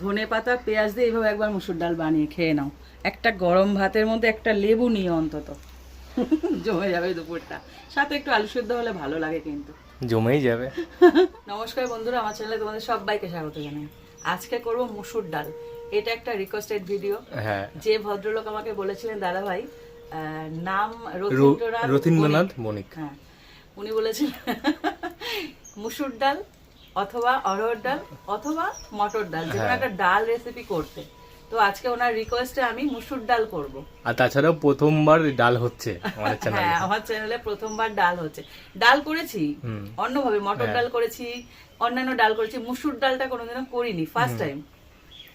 ধনে পাতা পেঁয়াজ দিয়ে এইভাবে একবার মুসুর ডাল বানিয়ে খেয়ে নাও। একটা গরম ভাতের মধ্যে একটা লেবু নিয়ে অন্তত। জমে যাবে দুপুরটা। সাথে একটু আলু সেদ্ধ হলে ভালো লাগে কিন্তু। জমেই যাবে। নমস্কার বন্ধুরা আমার চ্যানেলে তোমাদের সবাইকে স্বাগত জানাই। আজকে করব মুসুর ডাল। এটা একটা রিকোয়েস্টেড ভিডিও হ্যাঁ। যে ভদ্রলোক আমাকে বলেছিলেন দাদা ভাই নাম রথীন্দ্রনাথ। বণিক হ্যাঁ। উনি বলেছিলেন মুসুর ডাল অথবা অরহর ডাল অথবা মটর ডাল যে কোনো হ্যাঁ। একটা ডাল রেসিপি করতে। তো আজকে ওনার রিকোয়েস্টে আমি মুসুর ডাল করব। আর তাছাড়াও প্রথমবার ডাল হচ্ছে আমাদের চ্যানেলে হ্যাঁ আমার চ্যানেলে প্রথমবার ডাল হচ্ছে। ডাল করেছি অন্যভাবে মটর হ্যাঁ। ডাল করেছি অন্যান্য ডাল করেছি মুসুর ডালটা কোনোদিনও করিনি ফার্স্ট টাইম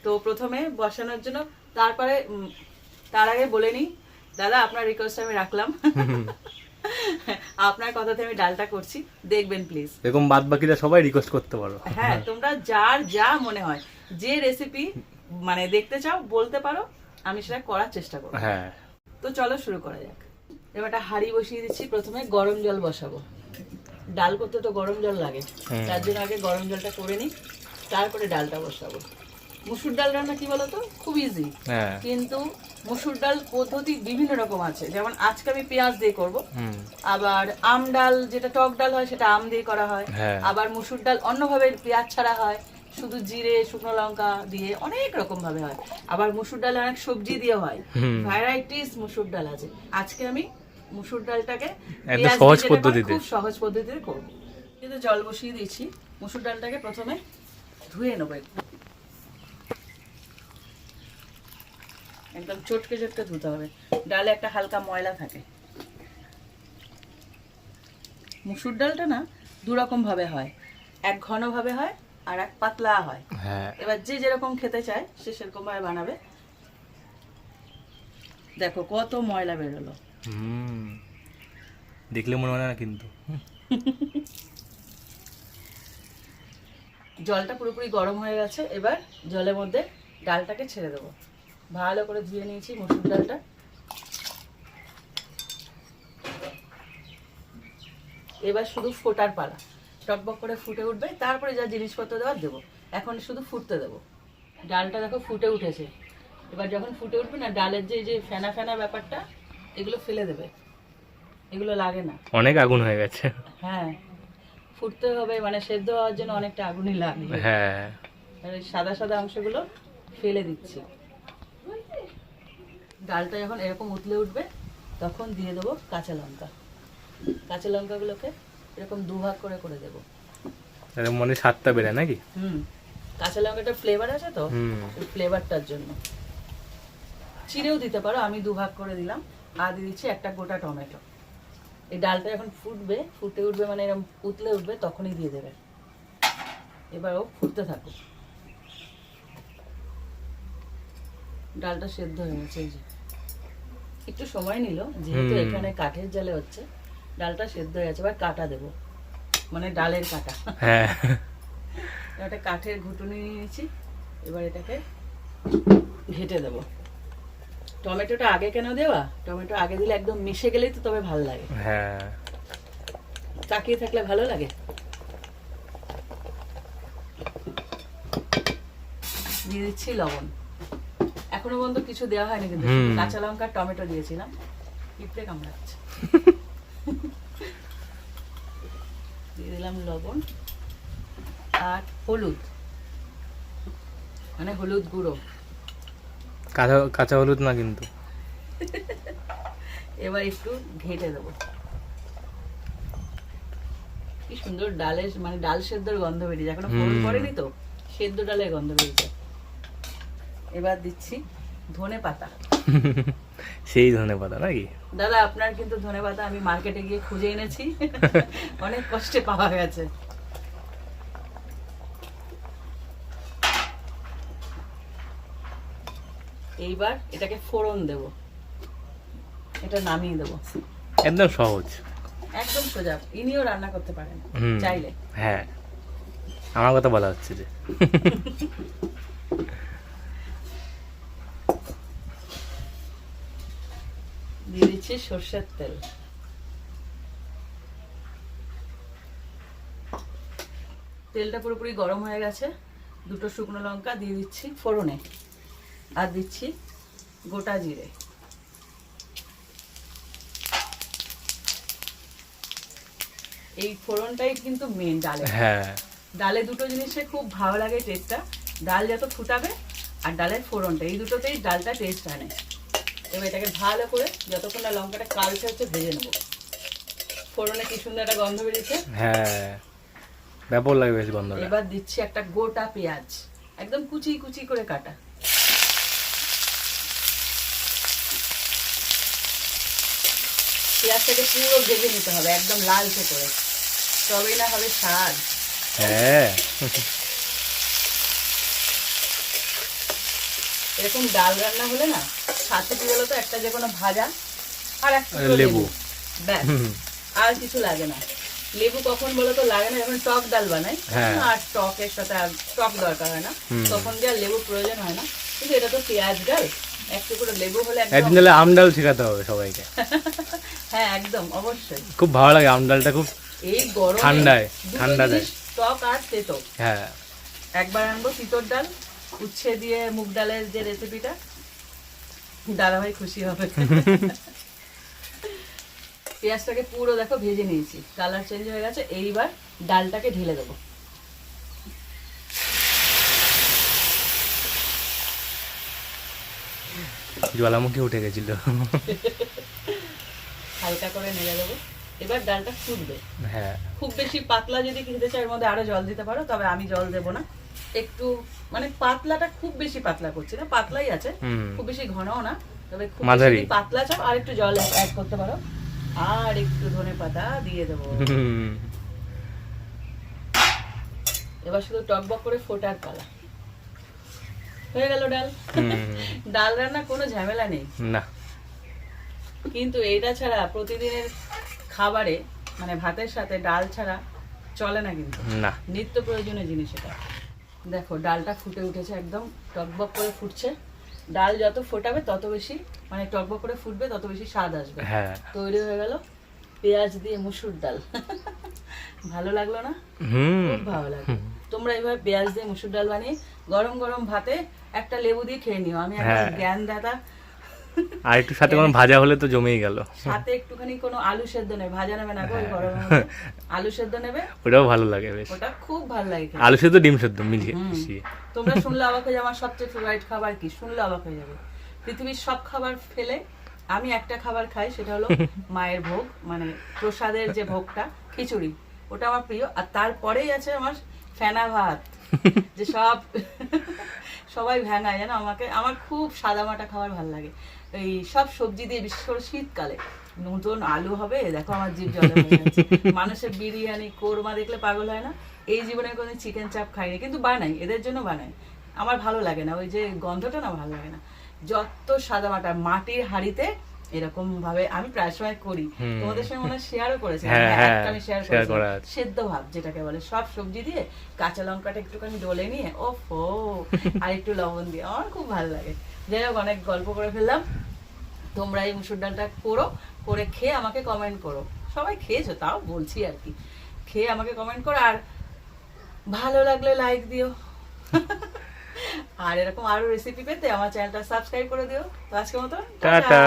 তো প্রথমে বসানোর জন্য তারপরে তার আগে বলে নিই দাদা আপনার রিকোয়েস্ট আমি রাখলাম। আপনার কথাতে আমি ডালটা করছি। দেখবেন প্লিজ এরকম বাদ বাকিরা সবাই রিকোয়েস্ট করতে পারো। হ্যাঁ তোমরা যার যা মনে হয় যে রেসিপি মানে দেখতে চাও বলতে পারো আমি সেটা করার চেষ্টা করব। হ্যাঁ। তো চলো শুরু করা যাক। এবার একটা হাঁড়ি বসিয়ে দিচ্ছি প্রথমে গরম জল বসাবো। ডাল করতে তো গরম জল লাগে তার জন্য আগে গরম জলটা করে নিই তারপরে ডালটা বসাবো। মুসুর ডাল রান্না কি বলতো? খুব ইজি হ্যাঁ। কিন্তু মুসুর ডাল পদ্ধতি বিভিন্ন রকম আছে। যেমন আজকে আমি পেঁয়াজ দিয়ে করব। আবার আম ডাল যেটা টক ডাল হয় সেটা আম দিয়ে করা হয়। হ্যাঁ। আবার মুসুর ডাল অন্যভাবে পেঁয়াজ ছাড়া হয়। শুধু জিরে শুকনো লঙ্কা দিয়ে অনেক রকম ভাবে হয়। আবার মুসুর ডাল অনেক সবজি দিয়ে হয়। ভ্যারাইটিস মুসুর ডাল আছে। আজকে আমি মুসুর ডালটাকে সহজ পদ্ধতিতে। খুব সহজ পদ্ধতিতে করব। কিন্তু জল বসিয়ে দিয়েছি। মুসুর ডালটাকে প্রথমে ধুয়ে নেব একটু। একদম চটকে চটকে ধুতে হবে। ডালে একটা হালকা ময়লা থাকে। মুসুর ডালটা না দু রকম ভাবে হয়। এক ঘন ভাবে হয় আর এক পাতলা হয়। হ্যাঁ। এবার যে যেরকম খেতে চায় সে সেরকম ভাবে বানাবে। দেখো কত ময়লা বেরোলো। হুম। দেখলে মনে হয় না কিন্তু। জলটা পুরোপুরি গরম হয়ে গেছে। এবার জলের মধ্যে ডালটাকে ছেড়ে দেবো। ভালো করে ধুয়ে নিয়েছি মসুর ডালটা। এবার শুধু ফোটার পালা। টকবক করে ফুটে উঠবে তারপরে যা জিনিসপত্র দেওয়ার দেবো। এখন শুধু ফুটতে দেবো। ডালটা দেখো ফুটে উঠেছে। এবার যখন ফুটে উঠবে না ডালের যে যে ফেনা ফেনা ব্যাপারটা এগুলো ফেলে দেবে। এগুলো লাগে না। অনেক আগুন হয়ে গেছে। হ্যাঁ। ফুটতে হবে মানে সেদ্ধ হওয়ার জন্য অনেকটা আগুনই লাগবে হ্যাঁ। সাদা সাদা অংশগুলো ফেলে দিচ্ছি। ডালটা যখন এরকম উতলে উঠবে তখন দিয়ে দেবো কাঁচা লঙ্কা। কাঁচা লঙ্কাগুলোকে এরকম দুভাগ করে করে দেবো। মনে স্বাদটা বেড়ে নাকি? হুম। কাঁচা লঙ্কাটার ফ্লেভার আছে তো? ফ্লেভারটার জন্য। চিড়েও দিতে পারো আমি দুভাগ করে দিলাম। আর দিয়ে দিচ্ছি একটা গোটা টমেটো। এই ডালটা যখন ফুটবে ফুটে উঠবে মানে এরকম উতলে উঠবে তখনই দিয়ে দেবে। এবার ও ফুটতে থাকুক। ডালটা সেদ্ধ হয়ে গেছে এই যে। একটু সময় নিল যেহেতু এখানে কাঠের জালে হচ্ছে ডালটা সেদ্ধ হয়ে গেছে এবার কাটা দেবো। মানে ডালের কাটা। হ্যাঁ। একটা কাঠের ঘুটুনি নিয়েছি এবার এটাকে ঘেটে দেবো। টমেটোটা আগে কেন দেওয়া? টমেটো আগে দিলে একদম মিশে গেলেই তো তবে ভালো লাগে। হ্যাঁ। তাকিয়ে থাকলে ভালো লাগে। দিয়ে দিচ্ছি লবণ। এখনও পর্যন্ত কিছু দেওয়া হয়নি কিন্তু কাঁচা লঙ্কা টমেটো দিয়েছিলাম। পিঁপড়ে কামড়াচ্ছে। দিয়ে দিলাম লবণ আর হলুদ। মানে হলুদ গুঁড়ো। কাঁচা কাঁচা হলুদ না কিন্তু। এবার একটু ঘেটে দেবো। কি সুন্দর ডালের মানে ডাল সেদ্ধর গন্ধ বেরিয়েছে। এখনও ফোড়ন হুম। পড়েনি তো? সেদ্ধ ডালের গন্ধ বেরিয়েছে। এবার দিচ্ছি ধনে পাতা। সেই ধনে পাতা নাকি? দাদা আপনার কিন্তু ধনে পাতা আমি মার্কেটে গিয়ে খুঁজে এনেছি। অনেক কষ্টে পাওয়া গেছে। এইবার এটাকে ফোড়ন দেব। এটা নামিয়ে দেবো। একদম সহজ। একদম সোজা। ইনিও রান্না করতে পারেন চাইলে। হ্যাঁ। আমার কথা বলা হচ্ছে যে। দিয়ে দিচ্ছি সর্ষের তেল। তেলটা পুরোপুরি গরম হয়ে গেছে। দুটো শুকনো লঙ্কা দিয়ে দিচ্ছি ফোড়নে। আর দিচ্ছি গোটা জিরে। এই ফোড়নটাই কিন্তু মেন ডালে। হ্যাঁ। ডালে দুটো জিনিসে খুব ভালো লাগে টেস্টটা ডাল যত ফুটাবে আর ডালের ফোড়নটা এই দুটোতেই ডালটা টেস্ট আনে এবার এটাকে ভালো করে যতক্ষণ না লঙ্কাটা কালচে হচ্ছে ভেজে নেব। ফোড়নে কি সুন্দর একটা গন্ধ বেরিয়েছে। হ্যাঁ ব্যাপক লাগে বেশ গন্ধটা। এবার দিচ্ছি একটা গোটা পেঁয়াজ একদম কুচি কুচি করে কাটা। পেঁয়াজটাকে পুরো ভেজে নিতে হবে একদম লালচে করে। তবেই না হবে স্বাদ। হ্যাঁ। এরকম ডাল রান্না হলে না সাথে কি বলতো একটা যে কোনো ভাজা আর একটা লেবু। ব্যাস। আর কিছু লাগে না। লেবু কখন বলতো লাগে না যখন টক ডাল বানাই হ্যাঁ। আর টকের সাথে আর টক দরকার হয় না। তখন আর লেবু প্রয়োজন হয় না। কিন্তু এটা তো পেঁয়াজ ডাল লেবু হলে একদিন একদম তাহলে আমডাল শেখাতে হবে সবাইকে। হ্যাঁ একদম অবশ্যই। খুব ভালো লাগে আমডালটা খুব এই গরমে ঠান্ডায়, ঠান্ডা দেয়। টক আর তেতো। হ্যাঁ। একবার আনব তিতর ডাল উচ্ছে দিয়ে মুগ ডালের যে রেসিপিটা দাদাভাই খুশি হবে। পেঁয়াজটাকে পুরো দেখো ভেজে নিয়েছি। কালার চেঞ্জ হয়ে গেছে এইবার ডালটাকে ঢেলে দেবো। জ্বালামুখী উঠে গেছিল। হালকা করে নেড়ে দেবো। এবার ডালটা ফুটবে। হ্যাঁ। খুব বেশি পাতলা যদি খেতে চাই এর মধ্যে আরও জল দিতে পারো তবে আমি জল দেবো না। একটু মানে পাতলাটা খুব বেশি পাতলা করছি না পাতলাই আছে খুব বেশি ঘনও না তবে খুব। বেশি পাতলা চাও আর একটু জল অ্যাড করতে পারো। আর একটু ধনে পাতা দিয়ে দেবো। এবার শুধু টকবক করে ফোটার পালা। হয়ে গেল ডাল। ডাল রান্না কোনো ঝামেলা নেই। না। কিন্তু এইটা ছাড়া প্রতিদিনের খাবারে মানে ভাতের সাথে ডাল ছাড়া চলে না কিন্তু। না। নিত্য প্রয়োজনীয় জিনিস এটা। দেখো ডালটা ফুটে উঠেছে একদম টকবক করে ফুটছে। ডাল যত ফোটাবে তত বেশি মানে টকবক করে ফুটবে তত বেশি স্বাদ আসবে। হ্যাঁ। তৈরি হয়ে গেল পেঁয়াজ দিয়ে মুসুর ডাল। ভালো লাগল না? হুম। খুব ভালো লাগল। তোমরা এবার পেঁয়াজ দিয়ে মুসুর ডাল বানিয়ে গরম গরম ভাতে একটা লেবু দিয়ে খেয়ে নিও। আমি একটা হ্যাঁ। জ্ঞান দাদা আর একটু সাথে কোনো ভাজা হলে তো জমেই গেল। সাথে একটুখানি কোনো আলু সেদ্ধ নেবে। ভাজা নেবে না। ওই আলু সেদ্ধ নেবে? ওটাও ভালো লাগে বেশ। ওটা খুব ভালো লাগে আলু সেদ্ধ ডিম সেদ্ধ মিলিয়ে মিশিয়ে। তোমরা শুনলে অবাক হয়ে আমার সবচেয়ে ফেভারিট খাবার কি? শুনলে অবাক হয়ে যাবে। পৃথিবীর সব খাবার ফেলে আমি একটা খাবার খাই সেটা হলো মায়ের ভোগ মানে প্রসাদের যে ভোগটা খিচুড়ি। ওটা আমার প্রিয়। আর তারপরেই আছে আমার ফেনা ভাত যে সব সবাই ভ্যাঙায় জানো? আমাকে, আমার খুব সাদা মাটা খাবার ভালো লাগে। এই সব সবজি দিয়ে, বিশেষ করে শীতকালে। নতুন আলু হবে, দেখো আমার জীব জলে মানুষের বিরিয়ানি, কোরমা দেখলে পাগল হয় না? এই জীবনে কোনো চিকেন চাপ খাইনি, কিন্তু বানাই, এদের জন্য বানাই। আমার ভালো লাগে না, ওই যে গন্ধটা না ভালো লাগে না। যত সাদা মাটা, মাটির হাড়িতে এরকম ভাবে আমি প্রায় সময় করি তোমাদের সঙ্গে মনে শেয়ারও করেছি আমি শেয়ার করেছি সেদ্ধ ভাব যেটাকে বলে সব সবজি দিয়ে কাঁচা লঙ্কাটা একটুখানি ডলে নিয়ে ও ফো আর একটু লবণ দিয়ে। আমার খুব ভালো লাগে। যাই হোক অনেক গল্প করে ফেললাম। তোমরা এই মুসুর ডালটা করো করে খেয়ে আমাকে কমেন্ট করো। সবাই খেয়েছো তাও বলছি আর কি। খেয়ে আমাকে কমেন্ট করো আর ভালো লাগলে লাইক দিও। আর এরকম আরও রেসিপি পেতে আমার চ্যানেলটা সাবস্ক্রাইব করে দিও। তো আজকের মতো টাটা।